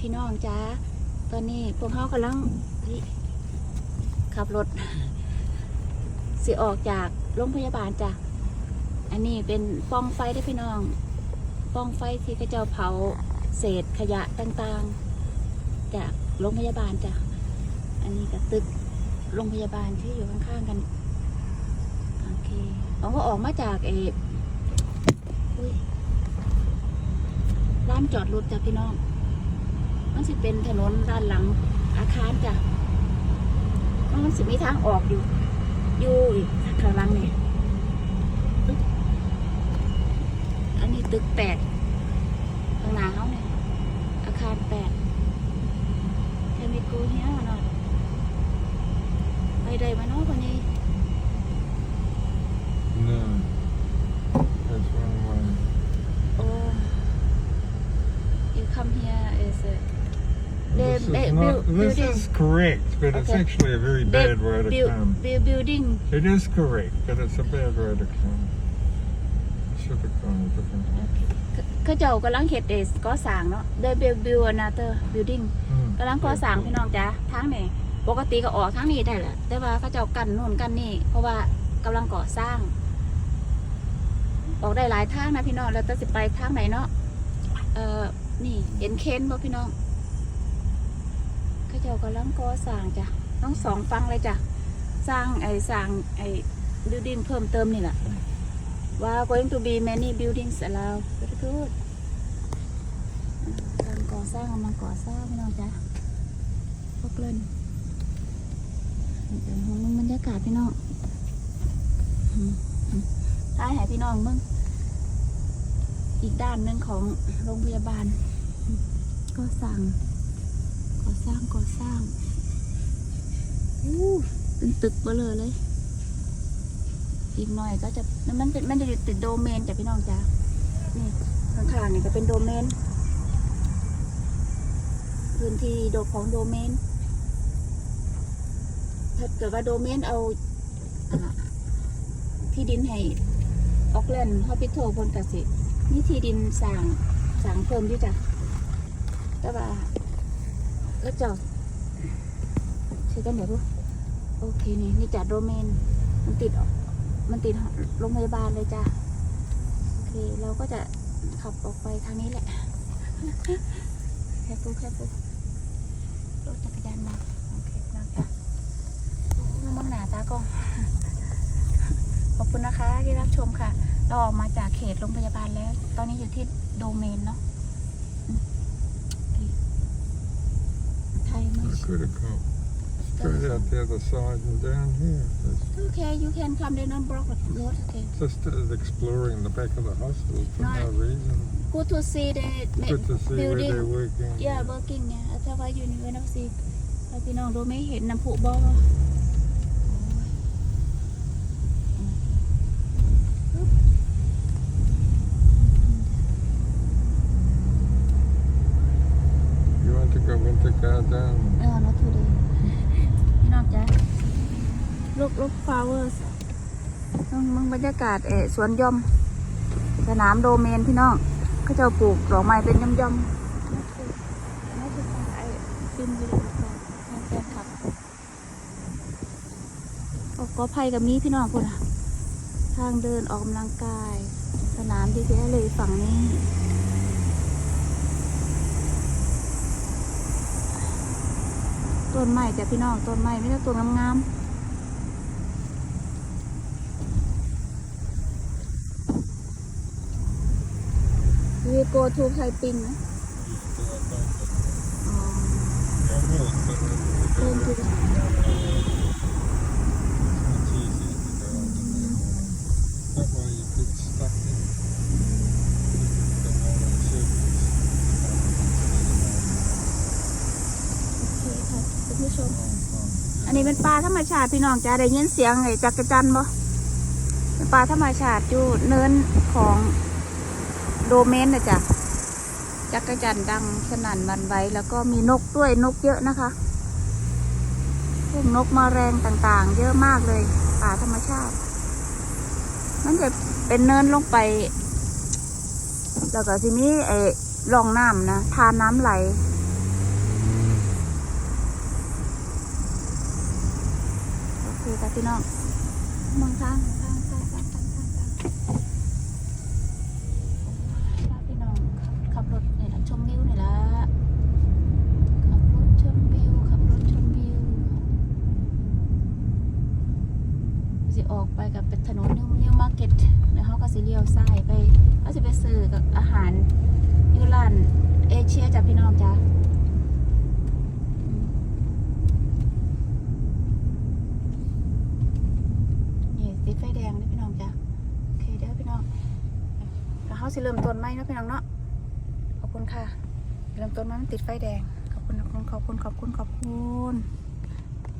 พี่น้องจ้าตอนนี้พวกเขากำลังขับรถสิออกจากโรงพยาบาลจ้ะ อันนี้เป็นปล่องไฟได้พี่น้องปล่องไฟที่เขาเจ้าเผาเศษขยะต่างๆ จากโรงพยาบาลจ้ะ อันนี้ก็ตึกโรงพยาบาลที่อยู่ข้างๆกัน โอเคเขาก็ออกมาจากเอออุ้ยร้านจอดรถจ้ะพี่น้อง มันสิเป็นถนนด้านหลังอาคารจ้ะมันสิมีทางออกอยู่ อยู่อีกข้างหลังนี่ตึกอันนี้ตึกแปดข้างหน้าเขาเนี่ยอาคารแปดแค่มีกูเฮียหน่อยไปได้มาเนาะวันนี้ No. That's wrong way. Oh, you come here is a They This is, ma- not, build- this building. is correct, but it's Okay. actually a very they bad way to build, come. build building. It is correct, but it's a bad way to come. Should have gone a different way. เขาเจ้ากำลังเฮ็ดเอสก่อสร้างเนาะ they build build another building Mm. กำลังก่อสร้างพี่น้องจ้าทางนี่ปกติก็ออกทางนี้ได้แหละแต่ว่าเขาเจ้ากันนู่นกันนี่ เพราะว่ากำลังก่อสร้าง ออกได้หลายทางนะพี่น้องแล้วแต่สิไปทางไหนเนาะเอ่อนี่เห็นเคนบ่พี่น้องเขาเจ้ากำลังก่อสร้างจ้ะต้องสองฟังเลยจ้ะสร้างไอ้สร้างไอ้ building เพิ่มเติมนี่แหละว่า going to be many buildings around very good การก่อสร้างกำลังก่อสร้างพี่น้องจ้ะพวกเล่นเป็นห้องบรรยากาศพี่น้องท้ายให้พี่น้องมึงอีกด้านหนึ่งของโรงพยาบาล ก็สั่ง สร้างก่อสร้างอู้เป็นตึกเบลอเลย อีกหน่อยก็จะมันเป็นมันจะอยู่ติดโดเมนจ้ะพี่น้องจ้ะนี่ข้างๆนี่ก็เป็นโดเมน พื้นที่โดของโดเมน ถ้าเกิดว่าโดเมนเอาอที่ดินให้ออกแลนด์ฮอปิโทบนกสินี่ที่ดินสั่งสั่งเพิ่มด้วยจ้ะแต่ว่า ก็จะใช่กันเดี๋ยวดูโอเคนี่นี่จัดโดเมนมันติดออกมันติดโรงพยาบาลเลยจ้ะโอเค เราก็จะขับออกไปทางนี้แหละ แค่ปุ๊บแค่ปุ๊บรถจักรยานมา โอเคนั่งจ้ะนั่งมองหนาตากล้อง ขอบคุณนะคะที่รับชมค่ะ เราออกมาจากเขตโรงพยาบาลแล้ว ตอนนี้อยู่ที่โดเมนเนาะ I could have come straight out the other side and down here. It's โอเค you can come they not block the road okay just uh, exploring the back of the hospital for No. no reason. good to see the Good to see where building they're working. yeah working เนี่ยถ้าว่าอยู่ในเวนับซีแล้วพี่น้องดูไม่เห็นน้ำพุบ่อ ลูกลูก flowers ต้องมึงบรรยากาศเออสวนหย่อม สนามโดเมนพี่น้องเขาจะปลูกดอกไม้เป็นย่อมย่อมๆน่าจะตายฟินเลยค่ะแฟนคลับโอ้ก็ภัยกับมีพี่น้องคุณอะทางเดินออกกำลังกาย สนามดีแท้เลยฝั่งนี้ต้นไม้จ้ะพี่น้องต้นไม้ไม่ใช่ต้นงามๆ We go to ไทปิงนะอ๋อเดิน to the That way you get stuck in. The northern circles. โอเคค่ะคุณผู้ชม อันนี้เป็นปลาธรรมชาติพี่น้องจ้าได้ยินเสียงไอ้จักรจันบ่เป็นปลาธรรมชาติอยู่เนินของ โดเมนนะจ๊ะจักรจันดังสนั่นวันไว้แล้วก็มีนกด้วยนกเยอะนะคะ พวกนกมาแรงต่างๆ เยอะมากเลยป่าธรรมชาติ มันจะเป็นเนินลงไป แล้วก็ทีนี้ไอ้ลองน้ำนะทานน้ำไหล โอเคค่ะพี่น้องมองทางค่ะ เลี้ยวซ้ายไปเขาจะไปซื้อกับอาหารยูร้านเอเชียจ้ะพี่น้องจ้ะนี่ติดไฟแดงนะพี่น้องจ้ะโอเคเด้อพี่น้องแล้วเขาสิเริ่มต้นไหมเนาะพี่น้องเนาะขอบคุณค่ะ เริ่มต้นไหมมันติดไฟแดง ขอบคุณขอบคุณขอบคุณขอบคุณขอบคุณ